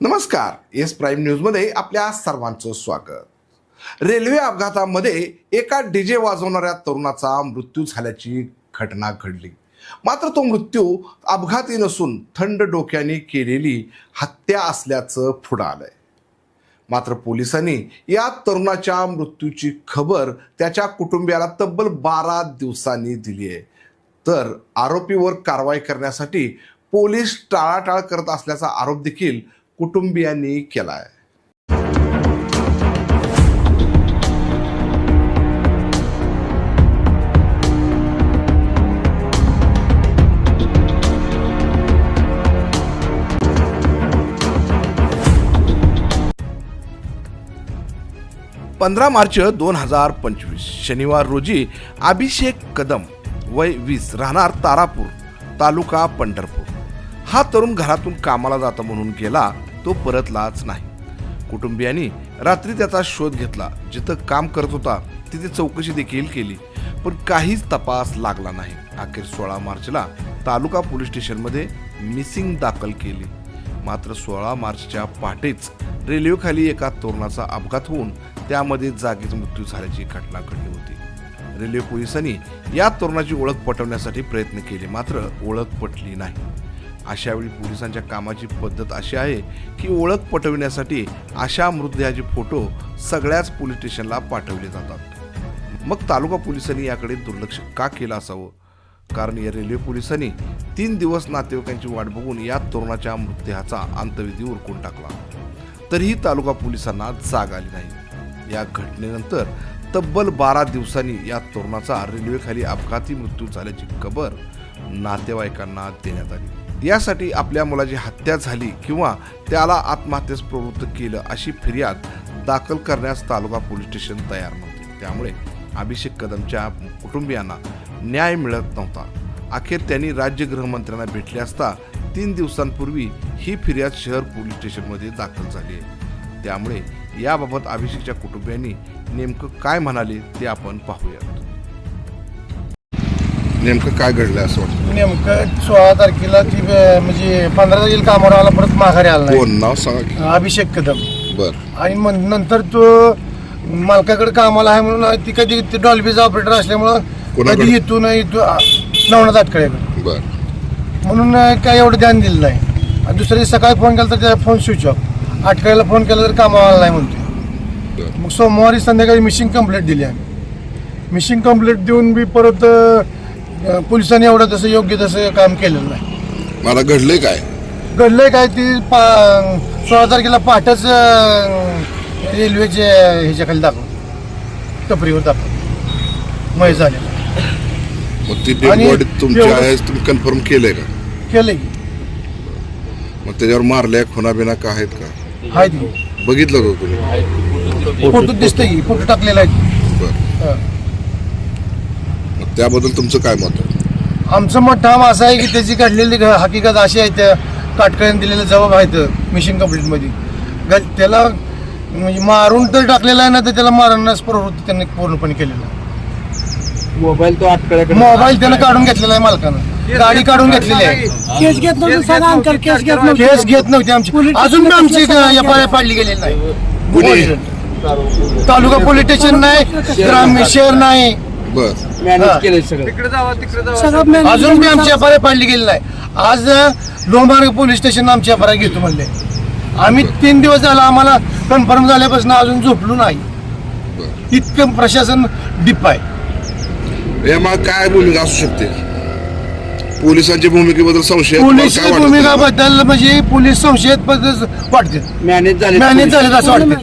नमस्कार S prime न्यूजमध्ये आपल्या सर्वांचं स्वागत. रेल्वे अपघातामध्ये एका डीजे वाजवणाऱ्या तरुणाचा मृत्यू झाल्याची घटना घडली. मात्र तो मृत्यू अपघाती नसून थंड डोक्याने केलेली हत्या असल्याचं पुढं आलंय. मात्र पोलिसांनी या तरुणाच्या मृत्यूची खबर त्याच्या कुटुंबियाला तब्बल बारा दिवसांनी दिली आहे. तर आरोपीवर कारवाई करण्यासाठी पोलीस टाळाटाळ करत असल्याचा आरोप देखील कुटुंबियांनी केला आहे पंधरा मार्च दोन हजार पंचवीस शनिवार रोजी अभिषेक कदम वय वीस राहणार तारापूर तालुका पंढरपूर. हा तरुण घरातून कामाला जातो म्हणून गेला तो परतलाच नाही. कुटुंबियांनी रात्री त्याचा शोध घेतला. जिथं काम करत होता तिथे चौकशी देखील केली. पण काहीच तपास लागला नाही. अखेर सोळा मार्चला तालुका पोलीस स्टेशनमध्ये मिसिंग दाखल केली. मात्र सोळा मार्चच्या पहाटेच रेल्वेखाली एका तरुणाचा अपघात होऊन त्यामध्ये जागीच मृत्यू झाल्याची घटना घडली होती. रेल्वे पोलिसांनी या तरुणाची ओळख पटवण्यासाठी प्रयत्न केले मात्र ओळख पटली नाही. अशावेळी पोलिसांच्या कामाची पद्धत अशी आहे की ओळख पटविण्यासाठी अशा मृतदेहाचे फोटो सगळ्याच पोलीस स्टेशनला पाठवले जातात. मग तालुका पोलिसांनी याकडे दुर्लक्ष का केलं असावं? कारण या रेल्वे पोलिसांनी तीन दिवस नातेवाईकांची वाट बघून या तरुणाच्या मृतदेहाचा अंतविधी उरकून टाकला. तरीही तालुका पोलिसांना जाग आली नाही. या घटनेनंतर तब्बल बारा दिवसांनी या तरुणाचा रेल्वेखाली अपघाती मृत्यू झाल्याची खबर नातेवाईकांना देण्यात आली. यासाठी आपल्या मुलाची हत्या झाली किंवा त्याला आत्महत्येस प्रवृत्त केलं अशी फिर्याद दाखल करण्यास तालुका पोलीस स्टेशन तयार नव्हते. त्यामुळे अभिषेक कदमच्या कुटुंबियांना न्याय मिळत नव्हता. अखेर त्यांनी राज्य गृहमंत्र्यांना भेटले असता तीन दिवसांपूर्वी ही फिर्याद शहर पोलीस स्टेशनमध्ये दाखल झाली आहे. त्यामुळे याबाबत अभिषेकच्या कुटुंबियांनी नेमकं काय म्हणाले ते आपण पाहूयात. नेमकं काय घडलं असं वाटतं? नेमकं सोळा तारखेला ती अं, म्हणजे पंधरा तारखेला कामावर आला परत माघारी आला नाही. कोण? नाव सांगा की. अभिषेक कदम. बर. आणि मग नंतर तो मालकाकडे कामाला आहे म्हणून ती कधी ते डॉल्बीचा ऑपरेटर असल्यामुळं कोणाकडे? कधी येतो नाही येतो आ, नवनाथ आटकळ्याकडे बर. म्हणून अं, काय एवढं ध्यान दिलं नाही. आणि दुसऱ्या दिवशी सकाळी फोन केला तर त्याचा फोन स्विच ऑफ. आटकळ्याला फोन केला तर कामाला आला नाही म्हणते बर. मग सोमवारी संध्याकाळी मिशिंग कंप्लेंट दिली आम्ही. मिशिंग कंप्लेंट देऊन बी परत अं, पोलिसांनी एवढं तसं योग्य तसं काम केलेलं नाही. मला घडलंय काय? घडलंय काय ती पा सोळा तारखेला पहाटच अं, रेल्वेचे ह्याच्या खाली दाखव टपरीवर दाखव. मय झाले. मग ती आणि डेड बॉडी तुमची एवढं- आहे तुम्ही कन्फर्म केलंय का? केलंय की. मग त्याच्यावर मारल्या खुना बिना का आहेत का? आहेत बघितलं होतं तुम्ही? फोटो दिसतंय की फोटो टाकलेला आहे. बर. हं. त्याबद्दल तुमचं काय मत? आहे आमचं मत ठाम असं आहे की त्याची घडलेली घ- हकीकत अशी आहे त्या काटकऱ्याने दिलेले जबाब आहेत मिशन कंप्लीटमध्ये ग- त्याला म्हणजे मारून तर टाकलेला आहे ना तर त्याला मारण्यास प्रवृत्ती त्यांनी पूर्णपणे केलेला आहे. मोबाईल तो आटकळ्याकडे मोबाईल त्यानं काढून घेतलेला आहे मालकानं. गाडी काढून घेतलेली आहे. केस घेत नव्हतं सांगा अंकल केस घेत नव्हतं केस घेत नव्हती आमची. अजून पण आमची एफ आय पाडली गेलेली नाही. तालुका पोलीस स्टेशन नाही ग्रामीण शहर नाही. बर. मॅनेज. केलंय सगळं. तिकडे जावा तिकडे जावा. सगळं मॅनेजमेंट अजून बी आमची एफ आय पाडली गेली नाही. आज लोहमार्ग पोलीस स्टेशन आमची एफ आय घेतो म्हणले. आम्ही तीन दिवस झाला आम्हाला कन्फर्म झाल्यापासून अजून झोपलो नाही. इतकं प्रशासन डिप आहे. काय भूमिका असू शकते? पोलिसांच्या भूमिकेबद्दल संशय आहे. तुम्हाला पोलीस काय वाटतं? भूमिका त्याबद्दल? बद्दल म्हणजे पोलीस संशयात बद्दल वाटते मॅनेज झाले मॅनेज झाले असं वाटतं.